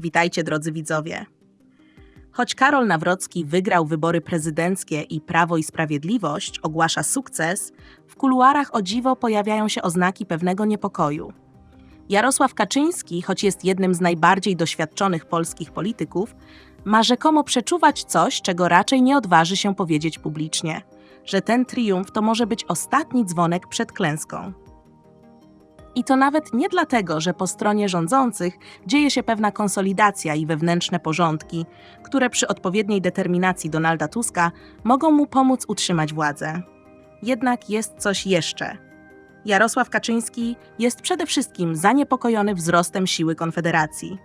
Witajcie, drodzy widzowie. Choć Karol Nawrocki wygrał wybory prezydenckie i Prawo i Sprawiedliwość ogłasza sukces, w kuluarach o dziwo pojawiają się oznaki pewnego niepokoju. Jarosław Kaczyński, choć jest jednym z najbardziej doświadczonych polskich polityków, ma rzekomo przeczuwać coś, czego raczej nie odważy się powiedzieć publicznie, że ten triumf to może być ostatni dzwonek przed klęską. I to nawet nie dlatego, że po stronie rządzących dzieje się pewna konsolidacja i wewnętrzne porządki, które przy odpowiedniej determinacji Donalda Tuska mogą mu pomóc utrzymać władzę. Jednak jest coś jeszcze. Jarosław Kaczyński jest przede wszystkim zaniepokojony wzrostem siły Konfederacji.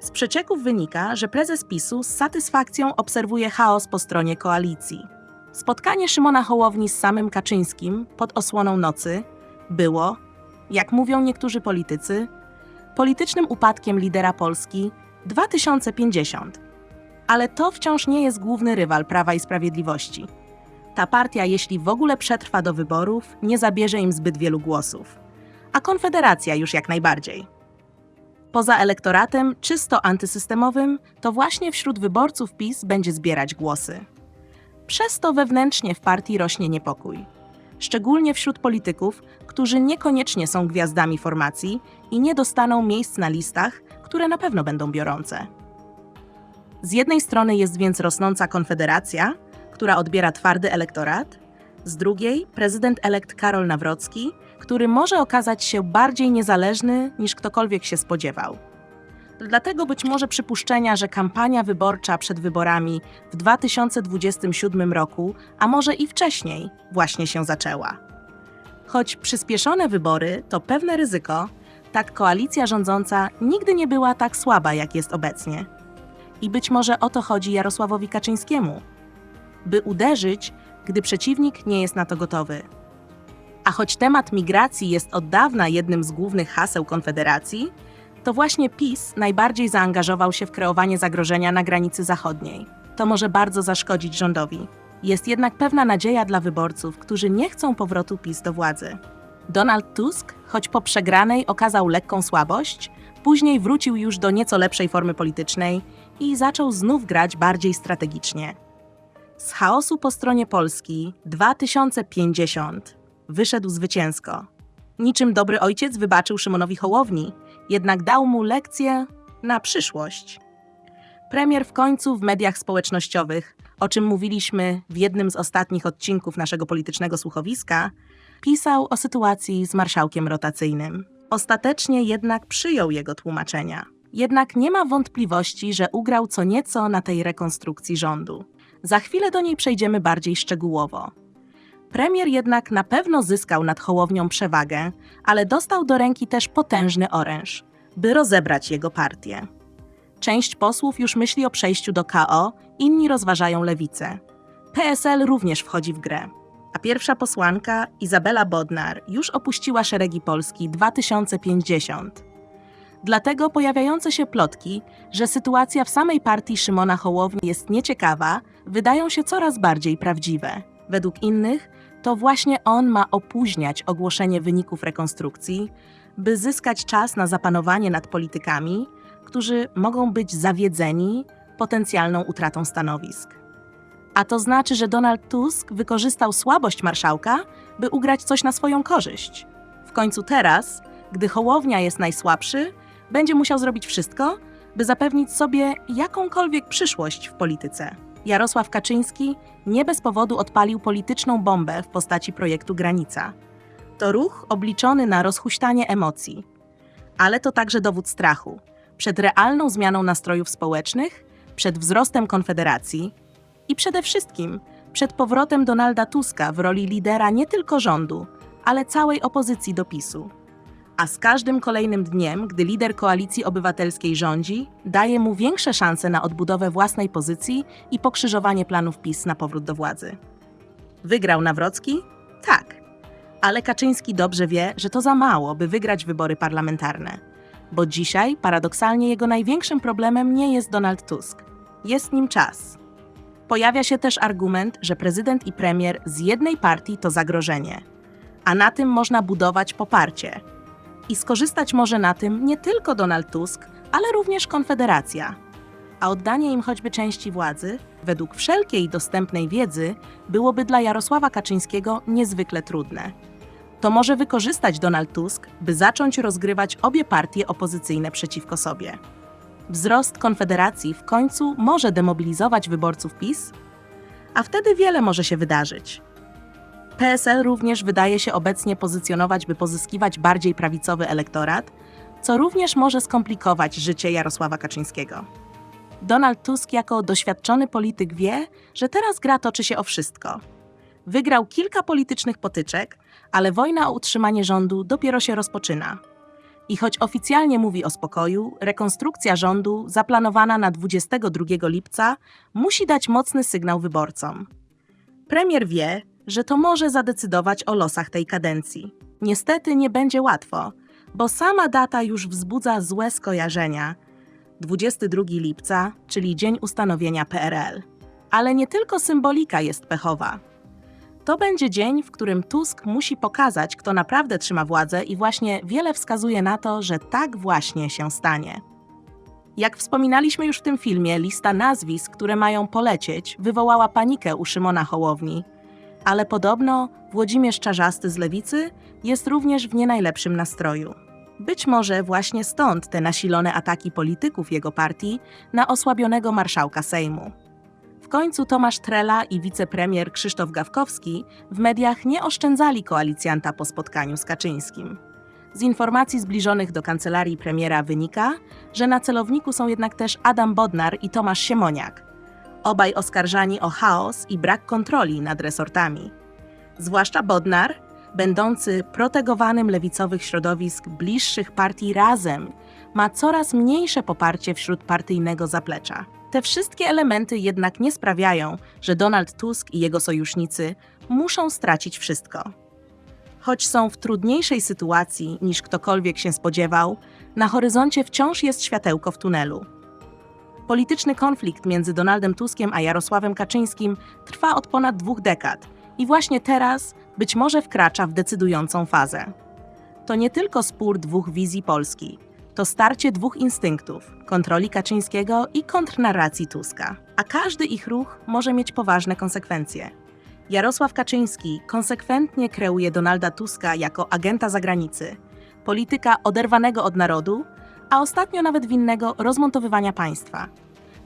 Z przecieków wynika, że prezes PiSu z satysfakcją obserwuje chaos po stronie koalicji. Spotkanie Szymona Hołowni z samym Kaczyńskim pod osłoną nocy było, jak mówią niektórzy politycy, politycznym upadkiem lidera Polski 2050. Ale to wciąż nie jest główny rywal Prawa i Sprawiedliwości. Ta partia, jeśli w ogóle przetrwa do wyborów, nie zabierze im zbyt wielu głosów. A Konfederacja już jak najbardziej. Poza elektoratem czysto antysystemowym, to właśnie wśród wyborców PiS będzie zbierać głosy. Przez to wewnętrznie w partii rośnie niepokój. Szczególnie wśród polityków, którzy niekoniecznie są gwiazdami formacji i nie dostaną miejsc na listach, które na pewno będą biorące. Z jednej strony jest więc rosnąca Konfederacja, która odbiera twardy elektorat, z drugiej prezydent elekt Karol Nawrocki, który może okazać się bardziej niezależny niż ktokolwiek się spodziewał. Dlatego być może przypuszczenia, że kampania wyborcza przed wyborami w 2027 roku, a może i wcześniej, właśnie się zaczęła. Choć przyspieszone wybory to pewne ryzyko, tak koalicja rządząca nigdy nie była tak słaba, jak jest obecnie. I być może o to chodzi Jarosławowi Kaczyńskiemu, by uderzyć, gdy przeciwnik nie jest na to gotowy. A choć temat migracji jest od dawna jednym z głównych haseł Konfederacji, to właśnie PiS najbardziej zaangażował się w kreowanie zagrożenia na granicy zachodniej. To może bardzo zaszkodzić rządowi. Jest jednak pewna nadzieja dla wyborców, którzy nie chcą powrotu PiS do władzy. Donald Tusk, choć po przegranej okazał lekką słabość, później wrócił już do nieco lepszej formy politycznej i zaczął znów grać bardziej strategicznie. Z chaosu po stronie Polski 2050 wyszedł zwycięsko. Niczym dobry ojciec wybaczył Szymonowi Hołowni, jednak dał mu lekcję na przyszłość. Premier w końcu w mediach społecznościowych, o czym mówiliśmy w jednym z ostatnich odcinków naszego politycznego słuchowiska, pisał o sytuacji z marszałkiem rotacyjnym. Ostatecznie jednak przyjął jego tłumaczenia. Jednak nie ma wątpliwości, że ugrał co nieco na tej rekonstrukcji rządu. Za chwilę do niej przejdziemy bardziej szczegółowo. Premier jednak na pewno zyskał nad Hołownią przewagę, ale dostał do ręki też potężny oręż, by rozebrać jego partię. Część posłów już myśli o przejściu do KO, inni rozważają lewicę. PSL również wchodzi w grę. A pierwsza posłanka, Izabela Bodnar, już opuściła szeregi Polski 2050. Dlatego pojawiające się plotki, że sytuacja w samej partii Szymona Hołowni jest nieciekawa, wydają się coraz bardziej prawdziwe. Według innych to właśnie on ma opóźniać ogłoszenie wyników rekonstrukcji, by zyskać czas na zapanowanie nad politykami, którzy mogą być zawiedzeni potencjalną utratą stanowisk. A to znaczy, że Donald Tusk wykorzystał słabość marszałka, by ugrać coś na swoją korzyść. W końcu teraz, gdy Hołownia jest najsłabszy, będzie musiał zrobić wszystko, by zapewnić sobie jakąkolwiek przyszłość w polityce. Jarosław Kaczyński nie bez powodu odpalił polityczną bombę w postaci projektu Granica. To ruch obliczony na rozhuśtanie emocji, ale to także dowód strachu przed realną zmianą nastrojów społecznych, przed wzrostem Konfederacji i przede wszystkim przed powrotem Donalda Tuska w roli lidera nie tylko rządu, ale całej opozycji do PiSu. A z każdym kolejnym dniem, gdy lider koalicji obywatelskiej rządzi, daje mu większe szanse na odbudowę własnej pozycji i pokrzyżowanie planów PiS na powrót do władzy. Wygrał Nawrocki? Tak. Ale Kaczyński dobrze wie, że to za mało, by wygrać wybory parlamentarne. Bo dzisiaj, paradoksalnie, jego największym problemem nie jest Donald Tusk. Jest nim czas. Pojawia się też argument, że prezydent i premier z jednej partii to zagrożenie, a na tym można budować poparcie. I skorzystać może na tym nie tylko Donald Tusk, ale również Konfederacja. A oddanie im choćby części władzy, według wszelkiej dostępnej wiedzy, byłoby dla Jarosława Kaczyńskiego niezwykle trudne. To może wykorzystać Donald Tusk, by zacząć rozgrywać obie partie opozycyjne przeciwko sobie. Wzrost Konfederacji w końcu może demobilizować wyborców PiS, a wtedy wiele może się wydarzyć. PSL również wydaje się obecnie pozycjonować, by pozyskiwać bardziej prawicowy elektorat, co również może skomplikować życie Jarosława Kaczyńskiego. Donald Tusk jako doświadczony polityk wie, że teraz gra toczy się o wszystko. Wygrał kilka politycznych potyczek, ale wojna o utrzymanie rządu dopiero się rozpoczyna. I choć oficjalnie mówi o spokoju, rekonstrukcja rządu, zaplanowana na 22 lipca, musi dać mocny sygnał wyborcom. Premier wie, że to może zadecydować o losach tej kadencji. Niestety nie będzie łatwo, bo sama data już wzbudza złe skojarzenia. 22 lipca, czyli dzień ustanowienia PRL. Ale nie tylko symbolika jest pechowa. To będzie dzień, w którym Tusk musi pokazać, kto naprawdę trzyma władzę, i właśnie wiele wskazuje na to, że tak właśnie się stanie. Jak wspominaliśmy już w tym filmie, lista nazwisk, które mają polecieć, wywołała panikę u Szymona Hołowni. Ale podobno Włodzimierz Czarzasty z Lewicy jest również w nie najlepszym nastroju. Być może właśnie stąd te nasilone ataki polityków jego partii na osłabionego marszałka Sejmu. W końcu Tomasz Trela i wicepremier Krzysztof Gawkowski w mediach nie oszczędzali koalicjanta po spotkaniu z Kaczyńskim. Z informacji zbliżonych do kancelarii premiera wynika, że na celowniku są jednak też Adam Bodnar i Tomasz Siemoniak, obaj oskarżani o chaos i brak kontroli nad resortami. Zwłaszcza Bodnar, będący protegowanym lewicowych środowisk bliższych partii Razem, ma coraz mniejsze poparcie wśród partyjnego zaplecza. Te wszystkie elementy jednak nie sprawiają, że Donald Tusk i jego sojusznicy muszą stracić wszystko. Choć są w trudniejszej sytuacji niż ktokolwiek się spodziewał, na horyzoncie wciąż jest światełko w tunelu. Polityczny konflikt między Donaldem Tuskiem a Jarosławem Kaczyńskim trwa od ponad dwóch dekad i właśnie teraz być może wkracza w decydującą fazę. To nie tylko spór dwóch wizji Polski, to starcie dwóch instynktów kontroli Kaczyńskiego i kontrnarracji Tuska. A każdy ich ruch może mieć poważne konsekwencje. Jarosław Kaczyński konsekwentnie kreuje Donalda Tuska jako agenta zagranicy, polityka oderwanego od narodu, a ostatnio nawet winnego rozmontowywania państwa.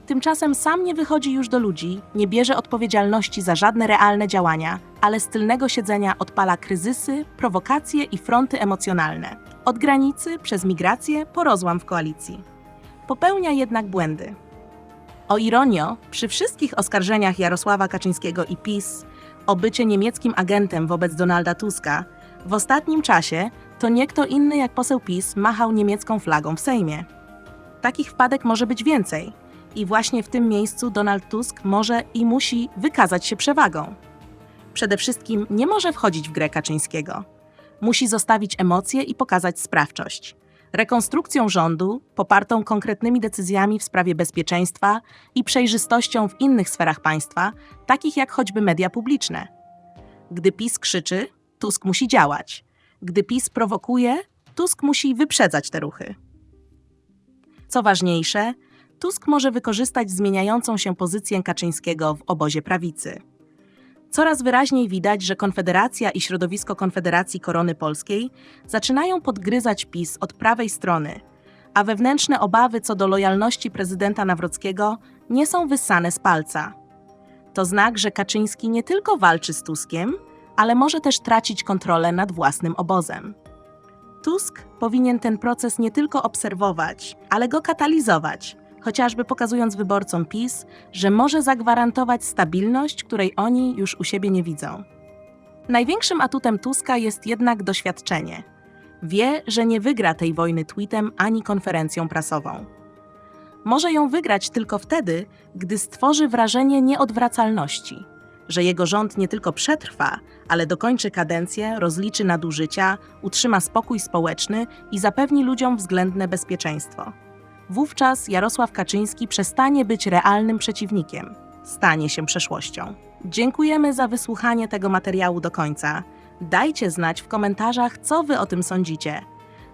Tymczasem sam nie wychodzi już do ludzi, nie bierze odpowiedzialności za żadne realne działania, ale z tylnego siedzenia odpala kryzysy, prowokacje i fronty emocjonalne. Od granicy przez migrację po rozłam w koalicji. Popełnia jednak błędy. O ironio, przy wszystkich oskarżeniach Jarosława Kaczyńskiego i PiS o bycie niemieckim agentem wobec Donalda Tuska, w ostatnim czasie to nie kto inny jak poseł PiS machał niemiecką flagą w Sejmie. Takich wpadek może być więcej i właśnie w tym miejscu Donald Tusk może i musi wykazać się przewagą. Przede wszystkim nie może wchodzić w grę Kaczyńskiego. Musi zostawić emocje i pokazać sprawczość. Rekonstrukcją rządu, popartą konkretnymi decyzjami w sprawie bezpieczeństwa i przejrzystością w innych sferach państwa, takich jak choćby media publiczne. Gdy PiS krzyczy, Tusk musi działać. Gdy PiS prowokuje, Tusk musi wyprzedzać te ruchy. Co ważniejsze, Tusk może wykorzystać zmieniającą się pozycję Kaczyńskiego w obozie prawicy. Coraz wyraźniej widać, że Konfederacja i środowisko Konfederacji Korony Polskiej zaczynają podgryzać PiS od prawej strony, a wewnętrzne obawy co do lojalności prezydenta Nawrockiego nie są wyssane z palca. To znak, że Kaczyński nie tylko walczy z Tuskiem, ale może też tracić kontrolę nad własnym obozem. Tusk powinien ten proces nie tylko obserwować, ale go katalizować, chociażby pokazując wyborcom PiS, że może zagwarantować stabilność, której oni już u siebie nie widzą. Największym atutem Tuska jest jednak doświadczenie. Wie, że nie wygra tej wojny tweetem ani konferencją prasową. Może ją wygrać tylko wtedy, gdy stworzy wrażenie nieodwracalności, że jego rząd nie tylko przetrwa, ale dokończy kadencję, rozliczy nadużycia, utrzyma spokój społeczny i zapewni ludziom względne bezpieczeństwo. Wówczas Jarosław Kaczyński przestanie być realnym przeciwnikiem, stanie się przeszłością. Dziękujemy za wysłuchanie tego materiału do końca. Dajcie znać w komentarzach, co wy o tym sądzicie.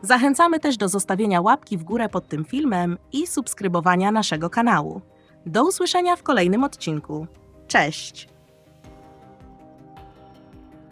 Zachęcamy też do zostawienia łapki w górę pod tym filmem i subskrybowania naszego kanału. Do usłyszenia w kolejnym odcinku. Cześć!